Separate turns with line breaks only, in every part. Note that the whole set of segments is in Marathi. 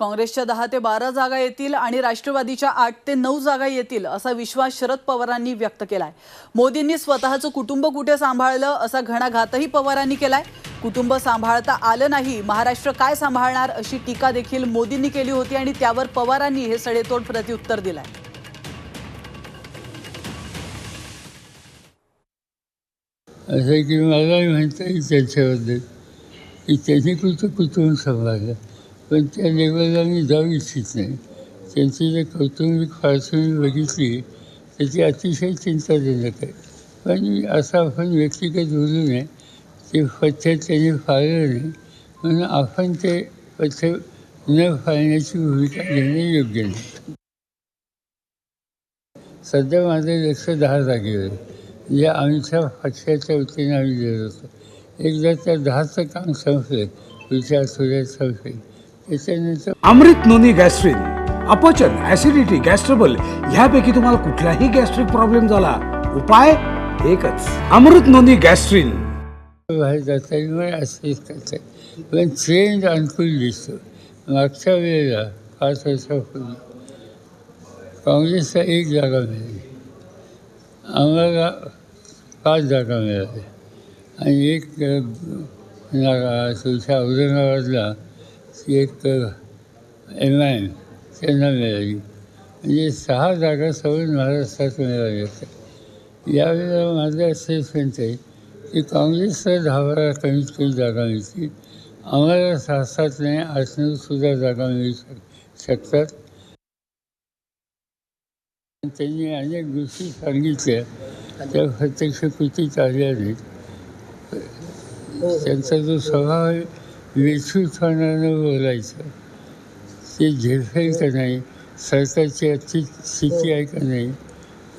काँग्रेसच्या दहा ते बारा जागा येतील आणि राष्ट्रवादीच्या आठ ते नऊ जागा येतील असा विश्वास शरद पवारांनी व्यक्त केलाय. मोदींनी स्वतःचं कुटुंब कुठे सांभाळलं असा घणाघातही पवारांनी केलाय. कुटुंब सांभाळता आलं नाही महाराष्ट्र काय सांभाळणार अशी टीका देखील मोदींनी केली होती आणि त्यावर पवारांनी हे सडेतोड प्रत्युत्तर दिलंय.
असं की मला म्हणता येईल त्याच्याबद्दल. की त्यांनी कुठं कुटुंब सांभाळलं? पण त्या लेवलला मी जाऊ इच्छित नाही. त्यांची जर कौटुंबिक पार्श्वभूमी बघितली तर ती अतिशय चिंताजनक आहे. पण असं आपण व्यक्तिगत बोलू नये ते पथ्य त्यांनी फाळलं नाही म्हणून आपण ते पथ्य न फाळण्याची भूमिका घेणे योग्य नाही. सध्या माझं लक्ष दहा जागेवर आहे. जे आमच्या पक्षाच्या वतीने आम्ही देत होतो. एकदा त्या दहाचं काम संपलं पुढच्या आठवड्यात संपले. त्याच्यानंतर
अमृत नोनी गॅस्ट्रिन अपचन ऍसिडिटी गॅस्ट्रबल ह्यापैकी तुम्हाला कुठलाही गॅस्ट्रिक प्रॉब्लेम झाला उपाय एकच. Amrut noni Gastrin.
बाहेर जाता येईल मग असंच करता येईल पण ट्रेंड अनुकूल दिसतो मागच्या वेळेला पाच वर्षापूर्वी काँग्रेसला एक जागा मिळाली. आम्हाला पाच जागा मिळाल्या. आणि एक जागा तुमच्या औरंगाबादला एक एम आय त्यांना मिळाली म्हणजे सहा जागा सगळं महाराष्ट्रात मिळाल्या होत्या यावेळेला माझं असेसमेंट आहे की काँग्रेसला दहा बारा कमीत कमी जागा मिळतील. आम्हाला सहा सात नाही आठ सुद्धा जागा मिळू शक शकतात. त्यांनी अनेक गोष्टी सांगितल्या. त्या प्रत्यक्ष कृतीत आल्या नाहीत त्यांचा जो स्वभाव आहे वेचूपणानं बोलायचं. ते झेपेल का नाही. सरकारची आजची स्थिती आहे का नाही?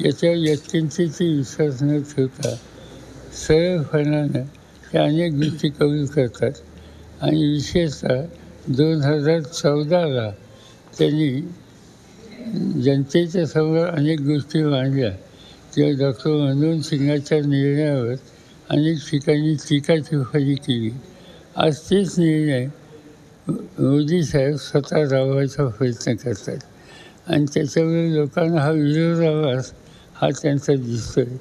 याच्या यत्किंचितही विश्वास न ठेवता सरळपणानं ते अनेक गोष्टी कबूल करतात. आणि विशेषतः दोन हजार चौदाला त्यांनी जनतेच्या समोर अनेक गोष्टी मांडल्या. तेव्हा डॉक्टर मनमोहन सिंगाच्या निर्णयावर अनेक ठिकाणी टीका टिप्पणी केली. आज तेच निर्णय मोदी साहेब स्वतः राबवायचा प्रयत्न करतात. आणि त्याच्यामुळे लोकांना हा विरोधाभास हा त्यांचा दिसतो आहे